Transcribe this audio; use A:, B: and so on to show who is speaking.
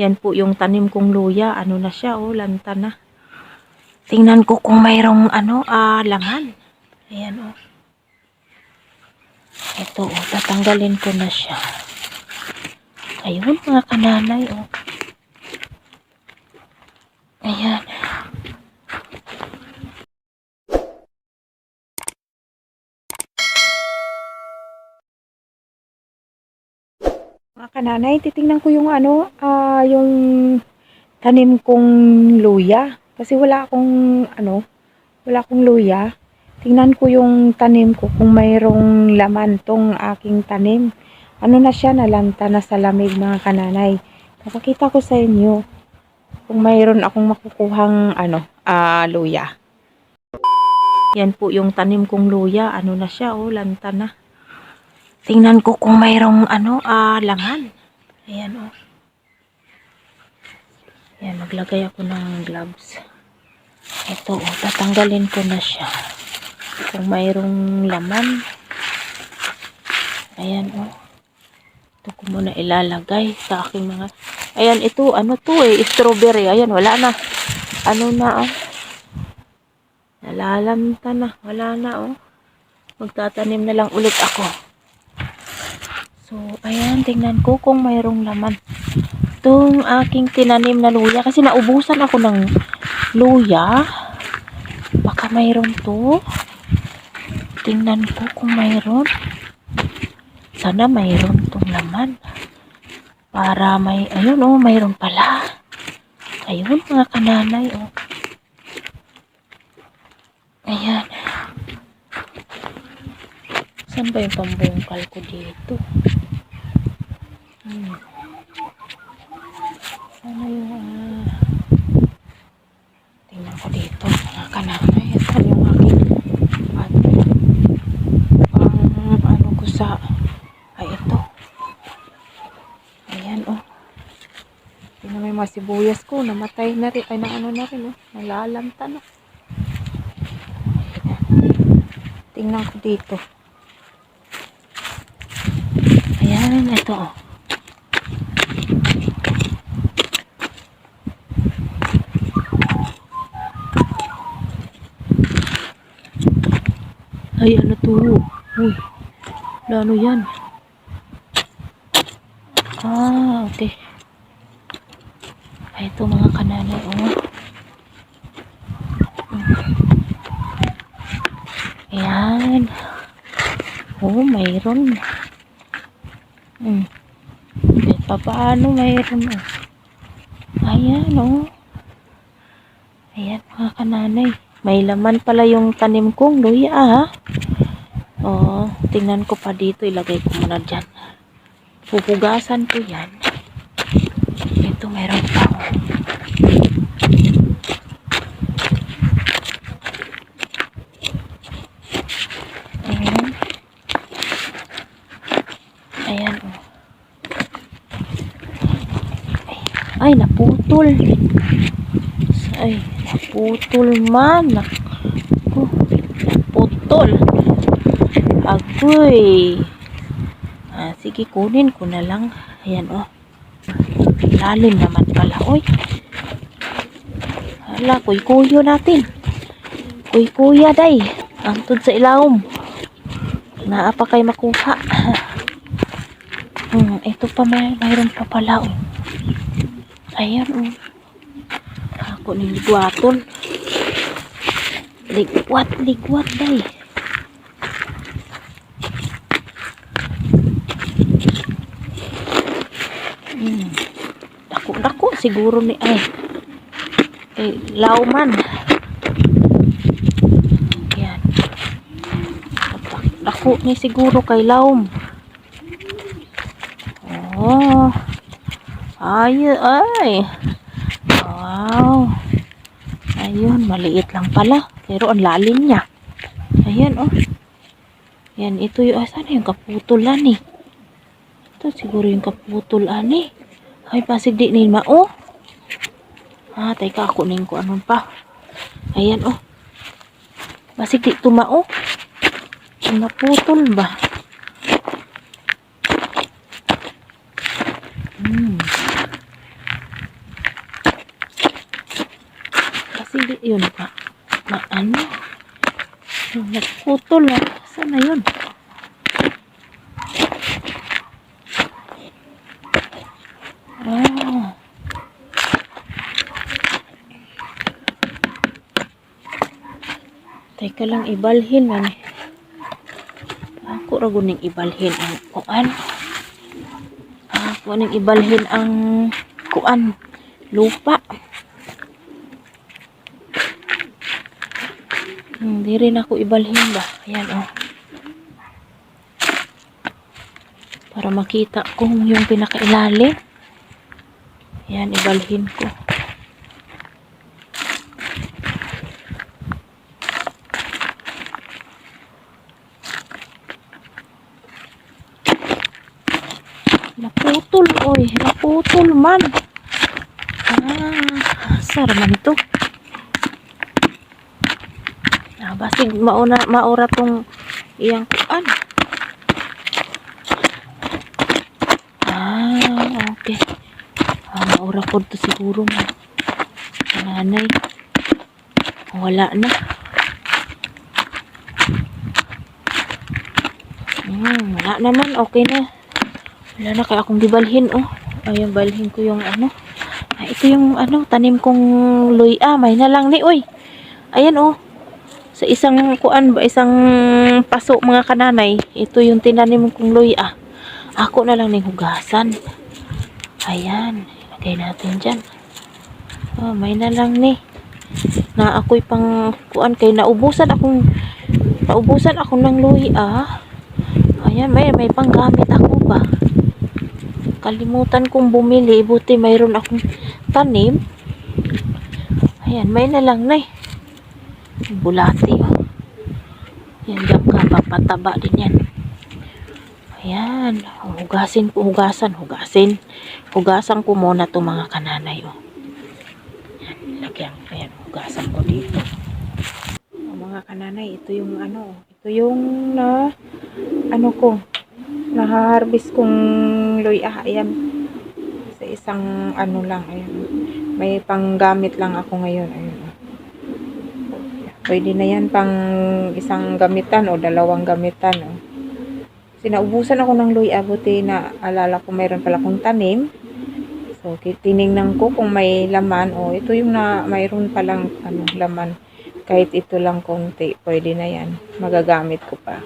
A: Yan po yung tanim kong luya. Ano na siya, oh, lanta na. Tingnan ko kung mayroong ano, ah, laman. Ayan, oh. Ito, oh, tatanggalin ko na siya. Ayun, mga kananay, oh. Ayan. Mga kananay, titingnan ko yung ano, ah, yung tanim kong luya. Kasi wala akong, ano, wala akong luya. Tingnan ko yung tanim ko kung mayroong laman tong aking tanim. Ano na siya, nalanta na sa lamig mga kananay. Papakita ko sa inyo kung mayroon akong makukuhang, ano, ah, luya. Yan po yung tanim kong luya. Ano na siya, oh, lanta na. Tingnan ko kung mayroong ano, ah, laman. Ayan, oh. Ayan, maglagay ako ng gloves. Ito, oh, tatanggalin ko na siya. Kung mayroong laman. Ayan, oh. Ito ko muna ilalagay sa aking mga... Ayan, ito, ano to eh, strawberry. Ayan, wala na. Ano na, oh. Nalalanta na. Wala na, oh. Magtatanim na lang ulit ako. So, ayan, tingnan ko kung mayroong laman. Itong aking tinanim na luya. Kasi naubusan ako ng luya. Baka mayroon to. Tingnan ko kung mayroon. Sana mayroon tong laman. Para may, ayun oh, mayroon pala. Ayun, mga kananay, oh. Ayan. Saan ba yung pambungkal ko dito? Ano yung, ah... tingnan ko dito, mga kananay. Ito yung aking, ano, pang, ano ko ay, ito. Ayan, oh. Tingnan mo yung mga sibuyas ko, namatay na rin, ay, na ano na rin, oh. Nalalanta na. Tingnan ko dito. Ayan, ito, oh. To? Uy, ano yan? Ah, okay. Ay, ito mga kananay, oh. Ayan. Oh, mayroon. Hmm. Kahit pa paano mayroon, oh. Ayan, oh. Ayan, mga kananay. May laman pala yung tanim kong luya, ha? Oh, tingnan ko pa dito. Ilagay ko muna dyan. Pupugasan ko yan. Ito, meron pa. Ayan. Ayan. Ay, naputol. Ay, naputol man. Naku, naputol. Agoy. Ah, sige, kunin ko na lang. Ayan, oh. Lalim naman pala, oy. Hala, kuy-kuyo natin. Kuy-kuya, day. Antod sa ilawom. Naapa kay makuha. Hmm, ito pa may mayroon pa pala, oh. Ayan, oh. Ako ni ligwaton. Ligwat, ligwat, day. Hmm. Dako, dako, siguro ni, ay. Eh, lauman. Yan. Dako ni siguro kay laum. Oh. Ay, ay. Wow. Ayun, maliit lang pala. Pero ang lalim niya. Ayan, oh. Yan, ito yung, ah, sana yung kaputulan eh. Ito siguro yung kaputulan eh. Ay, pasig di ni ma. Oh! Ah, teka, ako ning ko anon pa. Ayan, oh. Pasig di tuma, oh. Naputol ba? Hmm.
B: Pasig di yun pa. Maano? Naputol na. Sana yun? Teka lang ibalhin man. Ako ra guning ibalhin ang kuan. Ako ning ibalhin ang kuan lupa. Hindi rin ako ibalhin ba? Ayan oh. Para makita kung yung pinakailalim. Ayan, ibalhin ko. Oy. Naputol man. Ah, sara man ito. Ah, basig mauna maura tong iyang kuan. Ah, okay. Ah, maura po to siguro man. Nanay. Wala na. Hmm, wala naman. Okay na. Wala na kaya akong gibalhin, oh. Ayun, balhin ko yung ano. Ah, ito yung ano, tanim kong luya. May na lang ni, oy. Ayan, oh. Sa isang kuan ba, isang paso mga kananay. Ito yung tinanim kong luya. Ako na lang ning hugasan. Ayan. Lagay natin dyan. Oh, may na lang ni. Na ako'y pang kuan kay naubusan akong naubusan ako ng luya. Ayan, may may panggamit ako ba. Kalimutan kong bumili, buti mayroon akong tanim. Ayan, may na lang na eh. Bulati oh. Yan diyan ka, papataba din yan. Ayan, hugasin ko, hugasan, hugasin. Hugasan ko muna to mga kananay oh. Yan, lagyan, ayan, hugasan ko dito. Oh, mga kananay, ito yung ano, ito yung na, ano ko, na-harvest kong luya. Ayan, sa isang ano lang, ayan. May panggamit lang ako ngayon, ayan. oh. Pwede na yan pang isang gamitan o dalawang gamitan. O. Kasi naubusan ako ng luya, buti na alala ko mayroon pala akong tanim. So, tiningnan ko kung may laman. O, ito yung na mayroon palang ano, laman. Kahit ito lang konti, pwede na yan. Magagamit ko pa.